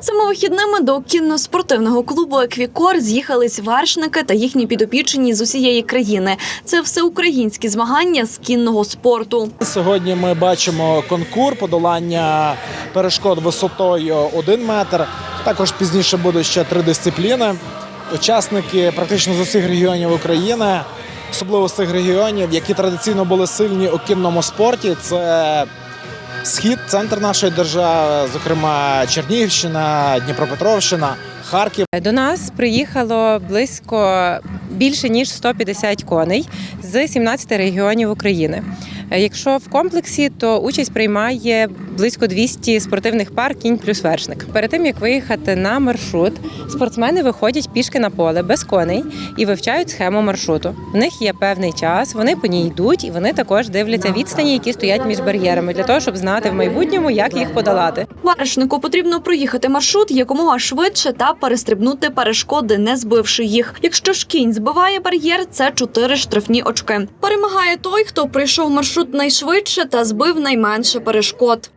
Цими вихідними до кінно-спортивного клубу Еквікор з'їхались вершники та їхні підопічні з усієї країни. Це всеукраїнські змагання з кінного спорту. Сьогодні ми бачимо конкур подолання перешкод висотою 1 метр. Також пізніше будуть ще три дисципліни. Учасники практично з усіх регіонів України, особливо з тих регіонів, які традиційно були сильні у кінному спорті. Це схід, центр нашої держави, зокрема Чернігівщина, Дніпропетровщина, Харків. До нас приїхало близько більше ніж 150 коней з 17 регіонів України. Якщо в комплексі, то участь приймає близько 200 спортивних пар кінь плюс вершник. Перед тим як виїхати на маршрут, спортсмени виходять пішки на поле без коней і вивчають схему маршруту. В них є певний час, вони по ній йдуть, і вони також дивляться відстані, які стоять між бар'єрами, для того, щоб знати в майбутньому, як їх подолати. Вершнику потрібно проїхати маршрут якомога швидше та перестрибнути перешкоди, не збивши їх. Якщо ж кінь збиває бар'єр, це чотири штрафні очки. Перемагає той, хто пройшов маршрут найшвидше та збив найменше перешкод.